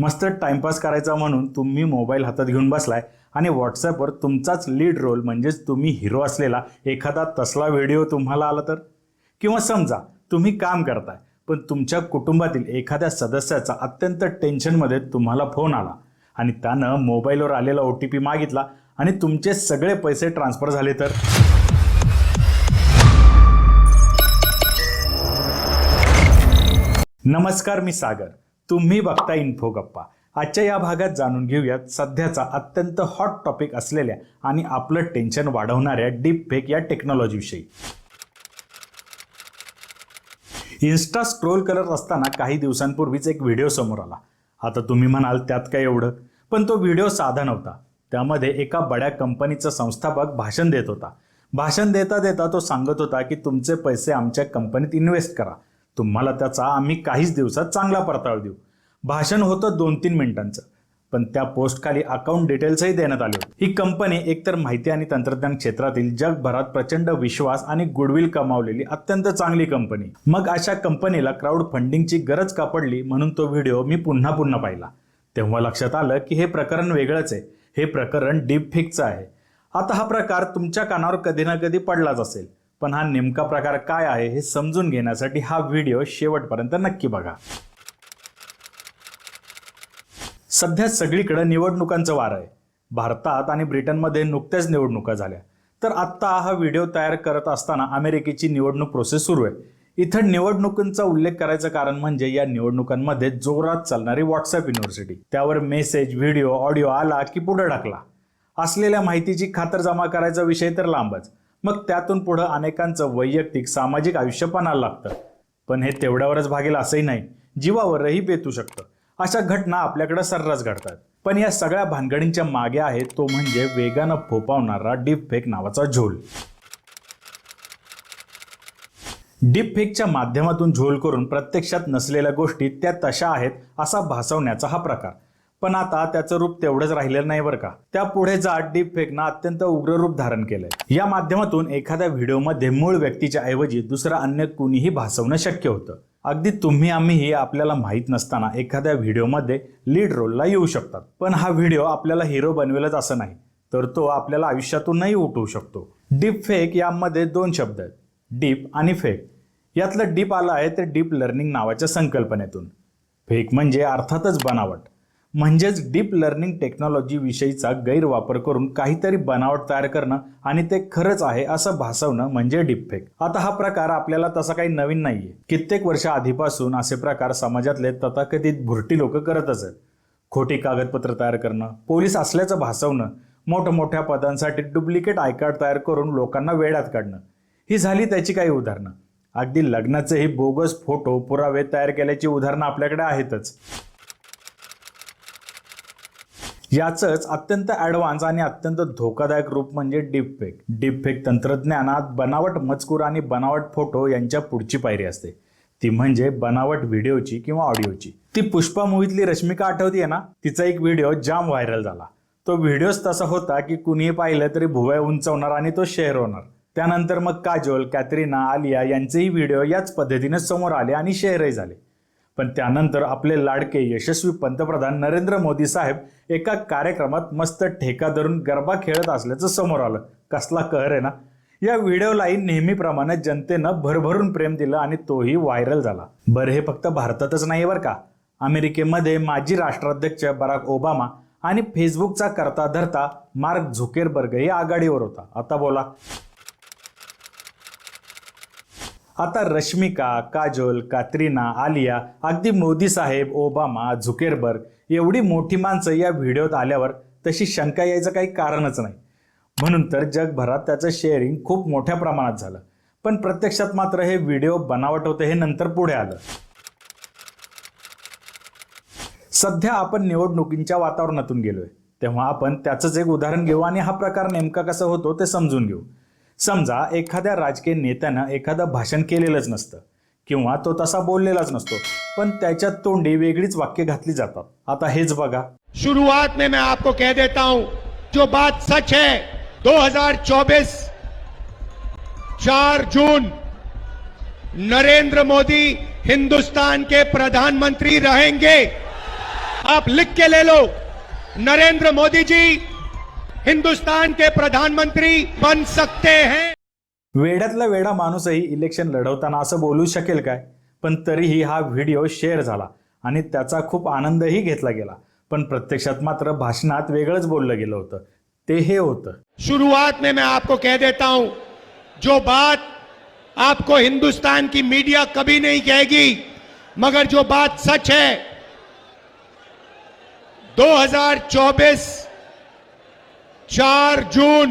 मस्त टाइमपास करायचा म्हणून तुम्ही मोबाईल हातात घेऊन बसलाय आणि व्हॉट्सॲपवर तुमचाच लीड रोल म्हणजेच तुम्ही हिरो असलेला एखादा तसला व्हिडिओ तुम्हाला आला तर? किंवा समजा तुम्ही काम करताय पण तुमच्या कुटुंबातील एखाद्या सदस्याचा अत्यंत टेन्शनमध्ये तुम्हाला फोन आला आणि त्यानं मोबाईलवर आलेला ओ टी पी मागितला आणि तुमचे सगळे पैसे ट्रान्सफर झाले तर? नमस्कार मी सागर. तुम्ही बघता इन्फो गप्पा. आजच्या या भागात जाणून घेऊयात सध्याचा अत्यंत हॉट टॉपिक असलेल्या आणि आपलं टेन्शन वाढवणाऱ्या डीप फेक या टेक्नॉलॉजीविषयी इन्स्टा स्क्रोल करत असताना काही दिवसांपूर्वीच एक व्हिडिओ समोर आला. आता तुम्ही म्हणाल त्यात काय एवढं? पण तो व्हिडिओ साधा नव्हता. त्यामध्ये एका बड्या कंपनीचा संस्थापक भाषण देत होता. भाषण देता देता तो सांगत होता की तुमचे पैसे आमच्या कंपनीत इन्व्हेस्ट करा. तुम्हाला त्याचा आम्ही काहीच दिवसात चांगला परतावा देऊ. भाषण होतं दोन तीन मिनिटांचं. पण त्या पोस्टखाली अकाउंट डिटेल्सही देण्यात आले होते. ही कंपनी एकतर माहिती आणि तंत्रज्ञान क्षेत्रातील जगभरात प्रचंड विश्वास आणि गुडविल कमावलेली अत्यंत चांगली कंपनी मग अशा कंपनीला क्राऊड फंडिंगची गरज का पडली म्हणून तो व्हिडिओ मी पुन्हा पुन्हा पाहिला. तेव्हा लक्षात आलं की हे प्रकरण वेगळंच आहे. हे प्रकरण डीप फिकचं आहे. आता हा प्रकार तुमच्या कानावर कधी ना कधी पडलाच असेल. पण हा नेमका प्रकार काय आहे हे समजून घेण्यासाठी हा व्हिडिओ शेवटपर्यंत नक्की बघा. सध्या सगळीकडे निवडणुकांचं वार आहे. भारतात आणि ब्रिटनमध्ये नुकत्याच निवडणुका झाल्या. तर आत्ता हा व्हिडिओ तयार करत असताना अमेरिकेची निवडणूक प्रोसेस सुरू आहे. इथं निवडणुकांचा उल्लेख करायचं कारण म्हणजे या निवडणुकांमध्ये जोरात चालणारी व्हॉट्सअप युनिव्हर्सिटी त्यावर मेसेज व्हिडिओ ऑडिओ आला की पुढे ढकला. असलेल्या माहितीची खातरजमा करायचा विषय तर लांबच. मग त्यातून पुढं अनेकांचं वैयक्तिक सामाजिक आयुष्य पणाला लागतं. पण हे तेवढ्यावरच भागेल असंही नाही. जीवावरही बेतू शकतं. अशा घटना आपल्याकडे सर्रास घडतात. पण या सगळ्या भानगडींच्या मागे आहे तो म्हणजे वेगानं फोपावणारा डीप फेक नावाचा झोल. डीप फेकच्या माध्यमातून झोल करून प्रत्यक्षात नसलेल्या गोष्टी त्या तशा आहेत असा भासवण्याचा हा प्रकार. पण आता त्याचं रूप तेवढंच राहिलेलं नाही बरं का. त्या पुढे जात डीप फेकनं अत्यंत उग्र रूप धारण केलंय. या माध्यमातून एखाद्या व्हिडिओमध्ये मूळ व्यक्तीच्या ऐवजी दुसरा अन्य कुणीही भासवणं शक्य होतं. अगदी तुम्ही आम्हीही आपल्याला माहीत नसताना एखाद्या व्हिडिओमध्ये लीड रोलला येऊ शकतात. पण हा व्हिडिओ आपल्याला हिरो बनवेलच असं नाही तर तो आपल्याला आयुष्यातूनही उठवू शकतो. डीप फेक यामध्ये दोन शब्द आहेत. डीप आणि फेक. यातलं डीप आलं आहे ते डीप लर्निंग नावाच्या संकल्पनेतून. फेक म्हणजे अर्थातच बनावट. म्हणजेच डीप लर्निंग टेक्नॉलॉजी विषयीचा गैरवापर करून काहीतरी बनावट तयार करणं आणि ते खरंच आहे असं भासवणं म्हणजे डीपफेक आता हा प्रकार आपल्याला तसा काही नवीन नाहीये. कित्येक वर्ष आधीपासून असे प्रकार समाजातले तथाकथित भुरटी लोक करतच आहेत. खोटी कागदपत्र तयार करणं पोलीस असल्याचं भासवणं मोठमोठ्या पदांसाठी डुप्लिकेट आयकार्ड तयार करून लोकांना वेळात काढणं ही झाली त्याची काही उदाहरणं. अगदी लग्नाचेही बोगस फोटो पुरावे तयार केल्याची उदाहरणं आपल्याकडे आहेतच. याचंच अत्यंत ॲडव्हान्स आणि अत्यंत धोकादायक रूप म्हणजे डीपफेक डीपफेक तंत्रज्ञानात बनावट मजकूर आणि बनावट फोटो यांच्या पुढची पायरी असते. ती म्हणजे बनावट व्हिडिओची किंवा ऑडिओची ती पुष्पा मूवीतली रश्मिका आठवतीये ना? तिचा एक व्हिडिओ जाम व्हायरल झाला. तो व्हिडिओच तसा होता की कुणीही पाहिलं तरी भुवया उंचवणार आणि तो शेअर होणार. त्यानंतर मग काजोल कॅथरीना आलिया यांचेही व्हिडिओ याच पद्धतीने समोर आले आणि शेअरही झाले. पण त्यानंतर आपले लाडके यशस्वी पंतप्रधान नरेंद्र मोदी साहेब एका कार्यक्रमात मस्त ठेका धरून गरबा खेळत असल्याचं समोर आलं. कसला कहर आहे ना? या व्हिडिओलाही नेहमीप्रमाणे जनतेनं भरभरून प्रेम दिलं आणि तोही व्हायरल झाला. बरं हे फक्त भारतातच नाही बरं का? अमेरिकेमध्ये माजी राष्ट्राध्यक्ष बराक ओबामा आणि फेसबुकचा करता धरता मार्क झुकेरबर्गही आघाडीवर होता. आता बोला. आता रश्मिका काजोल कात्रीना आलिया अगदी मोदी साहेब ओबामा झुकेरबर्ग एवढी मोठी माणसं या व्हिडिओत आल्यावर तशी शंका यायचं काही कारणच नाही. म्हणून तर जगभरात त्याचं शेअरिंग खूप मोठ्या प्रमाणात झालं. पण प्रत्यक्षात मात्र हे व्हिडिओ बनावट होते हे नंतर पुढे आलं. सध्या आपण निवडणुकींच्या वातावरणातून गेलोय. तेव्हा आपण त्याचंच एक उदाहरण घेऊ आणि हा प्रकार नेमका कसा होतो ते समजून घेऊ. समजा एखाद्या राजकीय नेत्यानं एखादं भाषण केलेलंच नसतं किंवा तो तसा बोललेलाच नसतो पण त्याच्या तोंडी वेगळीच वाक्य घातली जातात. आता हेच बघा. शुरुआत में मैं आपको कह देता हूं जो बात सच है 2024 4 जून नरेंद्र मोदी हिंदुस्तान के प्रधानमंत्री रहेंगे। आप लिख के ले लो नरेंद्र मोदी जी हिंदुस्तान के प्रधानमंत्री बन सकते हैं। वेड्यातला वेडा माणूसही इलेक्शन लढवताना असं बोलू शकेल काय? पण तरीही हा व्हिडिओ शेअर झाला आणि त्याचा खूप आनंदही घेतला गेला. पण प्रत्यक्षात मात्र भाषणात वेगळंच बोललं गेलं होतं. ते हे होतं. शुरुआत में मैं आपको कह देता हूं जो बात आपको हिंदुस्तान की मीडिया कभी नहीं कहेगी मगर जो बात सच है 2024 चार जून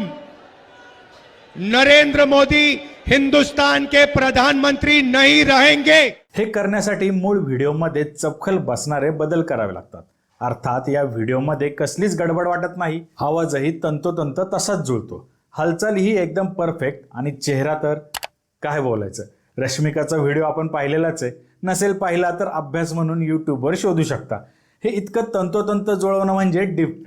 नरेंद्र मोदी हिंदुस्तान के प्रधानमंत्री नहीं रहेंगे। हे करण्यासाठी मूळ व्हिडिओमध्ये चपखल बसणारे बदल करावे लागतात. अर्थात या व्हिडिओमध्ये कसलीच गडबड वाटत नाही. आवाजही तंतोतंत तसाच जुळतो. हालचालीही एकदम परफेक्ट आणि चेहरा तर काय बोलायचं? रश्मिकाचा व्हिडिओ आपण पाहिलेलाच आहे. नसेल पाहिला तर अभ्यास म्हणून यूट्यूबवर शोधू शकता. हे इतकं तंतोतंत जुळवणं म्हणजे डीप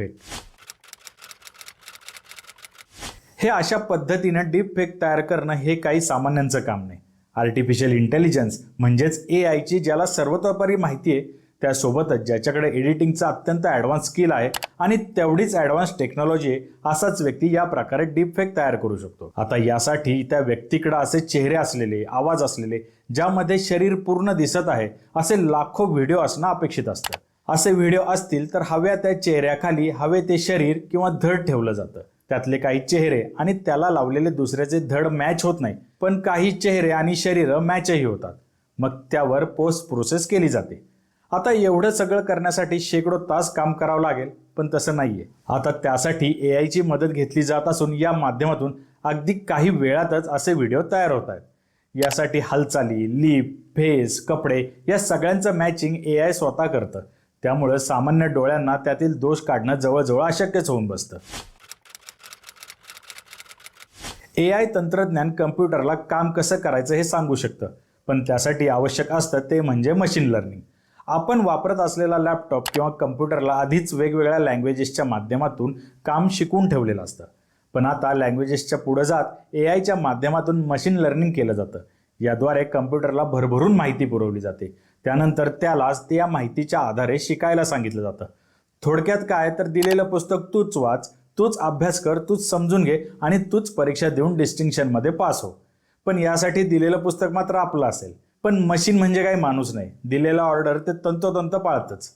हे अशा पद्धतीनं डीप फेक तयार करणं हे काही सामान्यांचं काम नाही. आर्टिफिशियल इंटेलिजन्स म्हणजेच ए आयची ज्याला सर्वतोपरी माहिती आहे त्यासोबतच ज्याच्याकडे एडिटिंगचा अत्यंत ॲडव्हान्स स्किल आहे आणि तेवढीच ॲडव्हान्स टेक्नॉलॉजी आहे असाच व्यक्ती या प्रकारे डीप फेक तयार करू शकतो. आता यासाठी त्या व्यक्तीकडे असे चेहरे असलेले आवाज असलेले ज्यामध्ये शरीर पूर्ण दिसत आहे असे लाखो व्हिडिओ असणं अपेक्षित असतं. असे व्हिडिओ असतील तर हव्या त्या चेहऱ्याखाली हवे ते शरीर किंवा धड ठेवलं जातं. त्यातले काही चेहरे आणि त्याला लावलेले दुसऱ्याचे धड मॅच होत नाही. पण काही चेहरे आणि शरीर मॅचही होतात. मग त्यावर पोस्ट प्रोसेस केली जाते. आता एवढं सगळं करण्यासाठी शेकडो तास काम करावं लागेल पण तसं नाहीये. आता त्यासाठी ए आयची मदत घेतली जात असून या माध्यमातून अगदी काही वेळातच असे व्हिडिओ तयार होत आहेत. यासाठी हालचाली लिप फेस कपडे या सगळ्यांचं मॅचिंग ए आय स्वतः करतं. त्यामुळं सामान्य डोळ्यांना त्यातील दोष काढणं जवळजवळ अशक्यच होऊन बसतं. ए आय तंत्रज्ञान कम्प्युटरला काम कसं करायचं हे सांगू शकतं. पण त्यासाठी आवश्यक असतं ते म्हणजे मशीन लर्निंग आपण वापरत असलेला लॅपटॉप किंवा कम्प्युटरला आधीच वेगवेगळ्या लँग्वेजेसच्या माध्यमातून काम शिकवून ठेवलेलं असतं. पण आता लँग्वेजेसच्या पुढं जात ए आयच्या माध्यमातून मशीन लर्निंग केलं जातं. याद्वारे कम्प्युटरला भरभरून माहिती पुरवली जाते. त्यानंतर त्यालाच त्या माहितीच्या आधारे शिकायला सांगितलं जातं. थोडक्यात काय तर दिलेलं पुस्तक तूच वाच. तूच अभ्यास कर तूच समजून घे आणि तूच परीक्षा देऊन डिस्टिंक्शनमध्ये पास हो. पण यासाठी दिलेलं पुस्तक मात्र आपलं असेल. पण मशीन म्हणजे काही माणूस नाही. दिलेला ऑर्डर ते तंतोतंत पाळतच.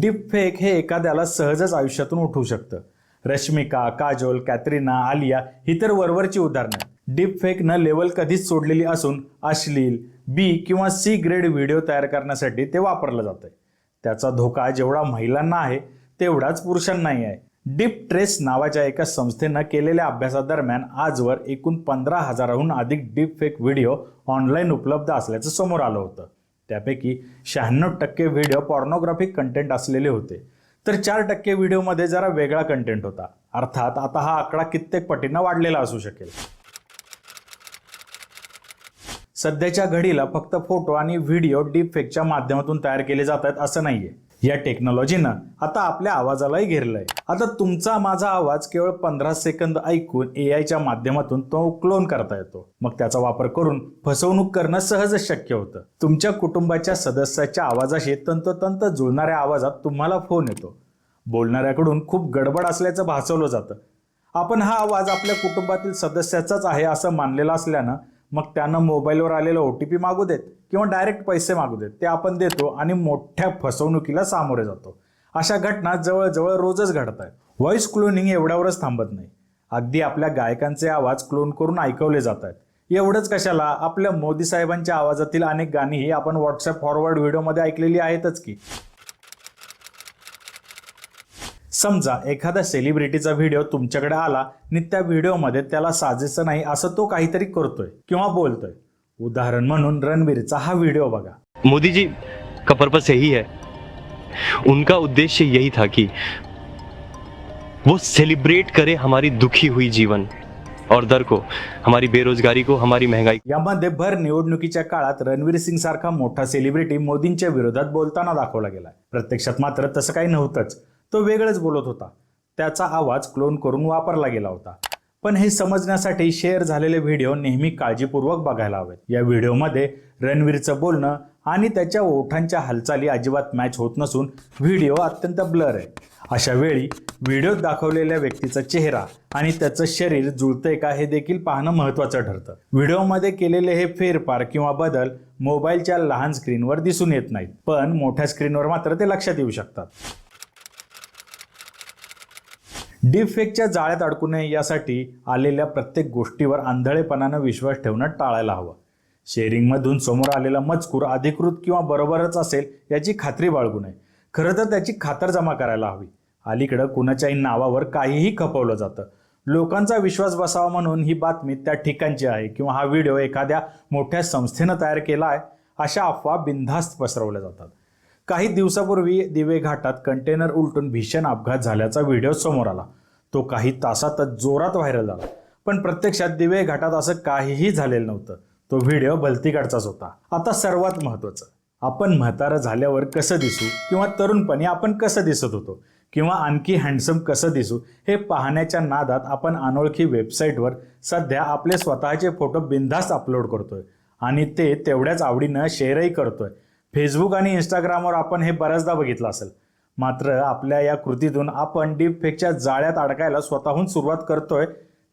डीप फेक हे एखाद्याला सहजच आयुष्यातून उठवू शकतं. रश्मिका काजोल कॅथरीना आलिया ही तर वरवरची उदाहरणं डीप फेक न लेवल कधीच सोडलेली असून अश्लील बी किंवा सी ग्रेड व्हिडिओ तयार करण्यासाठी ते वापरलं जातंय. त्याचा धोका जेवढा महिलांना आहे तेवढाच पुरुषांनाही आहे. डीप ट्रेस नावाच्या एका संस्थेनं केलेल्या अभ्यासादरम्यान आजवर एकूण पंधरा हजाराहून अधिक डीप फेक व्हिडिओ ऑनलाईन उपलब्ध असल्याचं समोर आलं होतं. त्यापैकी शहाण्णव टक्के व्हिडिओ पॉर्नोग्राफिक कंटेंट असलेले होते. तर चार टक्के व्हिडिओमध्ये जरा वेगळा कंटेंट होता. अर्थात आता हा आकडा कित्येक पटीनं वाढलेला असू शकेल. सध्याच्या घडीला फक्त फोटो आणि व्हिडिओ डीपफेकच्या माध्यमातून तयार केले जात आहेत असं नाहीये. या टेक्नॉलॉजीनं आता आपल्या आवाजालाही घेरलंय. आता तुमचा माझा आवाज केवळ पंधरा सेकंद ऐकून ए आयच्या माध्यमातून तो क्लोन करता येतो. मग त्याचा वापर करून फसवणूक करणं सहजच शक्य होतं. तुमच्या कुटुंबाच्या सदस्याच्या आवाजाशी तंतोतंत जुळणाऱ्या आवाजात तुम्हाला फोन येतो. बोलणाऱ्याकडून खूप गडबड असल्याचं भासवलं जातं. आपण हा आवाज आपल्या कुटुंबातील सदस्याचाच आहे असं मानलेलं असल्यानं मग त्यांना मोबाईलवर आलेलं ओ टी पी मागू देत किंवा डायरेक्ट पैसे मागू देत. ते आपण देतो आणि मोठ्या फसवणुकीला सामोरे जातो. अशा घटना जवळजवळ रोजच घडत आहेत. व्हॉइस क्लोनिंग एवढ्यावरच थांबत नाही. अगदी आपल्या गायकांचे आवाज क्लोन करून ऐकवले जात आहेत. एवढंच कशाला आपल्या मोदी साहेबांच्या आवाजातील अनेक गाणीही आपण व्हॉट्सअप फॉरवर्ड व्हिडिओमध्ये ऐकलेली आहेतच की. समजा एखाद्या सेलिब्रिटीचा व्हिडिओ तुमच्याकडे आला आणि त्या व्हिडिओमध्ये त्याला साजेसं नाही असं तो काहीतरी करतोय किंवा बोलतोय. उदाहरण म्हणून रणवीरचा हा व्हिडिओ बघा. मोदी जी का पर्पस यही है. उनका उद्देश्य यही था कि वो सेलिब्रेट करे हमारी दुखी हुई जीवन और दर को हमारी बेरोजगारी को हमारी महंगाई यामध्ये भर निवडणुकीच्या काळात रणवीर सिंग सारखा मोठा सेलिब्रिटी मोदींच्या विरोधात बोलताना दाखवला गेलाय. प्रत्यक्षात मात्र तसं काही नव्हतंच. तो वेगळंच बोलत होता. त्याचा आवाज क्लोन करून वापरला गेला होता. पण हे समजण्यासाठी शेअर झालेले व्हिडिओ नेहमी काळजीपूर्वक बघायला हवेत. या व्हिडिओमध्ये रणवीरचं बोलणं आणि त्याच्या ओठांच्या हालचाली अजिबात मॅच होत नसून व्हिडिओ अत्यंत ब्लर आहे. अशा वेळी व्हिडिओत दाखवलेल्या व्यक्तीचा चेहरा आणि त्याचं शरीर जुळतंय का हे देखील पाहणं महत्त्वाचं ठरतं. व्हिडिओमध्ये केलेले हे फेरफार किंवा बदल मोबाईलच्या लहान स्क्रीनवर दिसून येत नाहीत. पण मोठ्या स्क्रीनवर मात्र ते लक्षात येऊ शकतात. डीपफेकच्या जाळ्यात अडकू नये यासाठी आलेल्या प्रत्येक गोष्टीवर आंधळेपणानं विश्वास ठेवणं टाळायला हवं. शेअरिंगमधून समोर आलेला मजकूर अधिकृत किंवा बरोबरच असेल याची खात्री बाळगू नये. खरं तर त्याची खातरजमा करायला हवी. अलीकडं कुणाच्याही नावावर काहीही खपवलं जातं. लोकांचा विश्वास बसावा म्हणून ही बातमी त्या ठिकाणची आहे किंवा हा व्हिडिओ एखाद्या मोठ्या संस्थेनं तयार केला आहे अशा अफवा बिनधास्त पसरवल्या जातात. काही दिवसापूर्वी दिवे घाटात कंटेनर उलटून भीषण अपघात झाल्याचा व्हिडिओ समोर आला. तो काही तासातच जोरात व्हायरल झाला. पण प्रत्यक्षात दिवे घाटात असं काहीही झालेलं नव्हतं. तो व्हिडिओ भलतीकडचाच होता. आता सर्वात महत्त्वाचं आपण म्हातारं झाल्यावर कसं दिसू किंवा तरुणपणी आपण कसं दिसत होतो किंवा आणखी हँडसम कसं दिसू हे पाहण्याच्या नादात आपण अनोळखी वेबसाईटवर सध्या आपले स्वतःचे फोटो बिनधास्त अपलोड करतोय आणि ते तेवढ्याच आवडीनं शेअरही करतोय. फेसबुक आणि इंस्टाग्रामवर आपण हे बऱ्याचदा बघितलं असेल. मात्र आपल्या या कृतीतून आपण डीपफेकच्या जाळ्यात अडकायला स्वतःहून सुरुवात करतोय.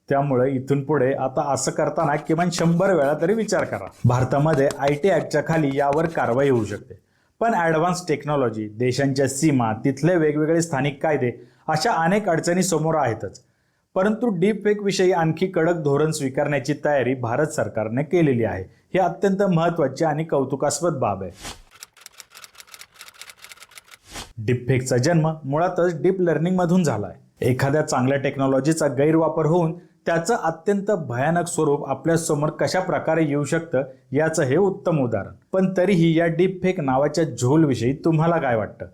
त्यामुळे इथून पुढे आता असं करताना किमान शंभर वेळा तरी विचार करा. भारतामध्ये आय टी ॲक्टच्या खाली यावर कारवाई होऊ शकते. पण ॲडव्हान्स टेक्नॉलॉजी देशांच्या सीमा तिथले वेगवेगळे स्थानिक कायदे अशा अनेक अडचणी समोर आहेतच. परंतु डीप फेक विषयी आणखी कडक धोरण स्वीकारण्याची तयारी भारत सरकारने केलेली आहे. ही अत्यंत महत्त्वाची आणि कौतुकास्पद बाब आहे. डिपफेकचा जन्म मुळातच डीप लर्निंगमधून झाला आहे एखाद्या चांगल्या टेक्नॉलॉजीचा गैरवापर होऊन त्याचं अत्यंत भयानक स्वरूप आपल्यासमोर कशा प्रकारे येऊ शकतं याचं हे उत्तम उदाहरण. पण तरीही या डीपफेक नावाच्या झोलविषयी तुम्हाला काय वाटतं?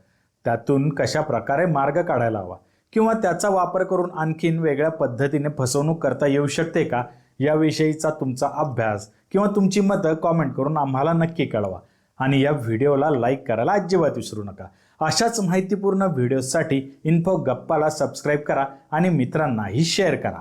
त्यातून कशा प्रकारे मार्ग काढायला हवा? किंवा त्याचा वापर करून आणखीन वेगळ्या पद्धतीने फसवणूक करता येऊ शकते का? याविषयीचा तुमचा अभ्यास किंवा तुमची मतं कॉमेंट करून आम्हाला नक्की कळवा. आणि या व्हिडिओला लाईक करायला अजिबात विसरू नका. अशाच माहितीपूर्ण व्हिडिओसाठी इन्फो गप्पाला सबस्क्राईब करा आणि मित्रांनाही शेअर करा.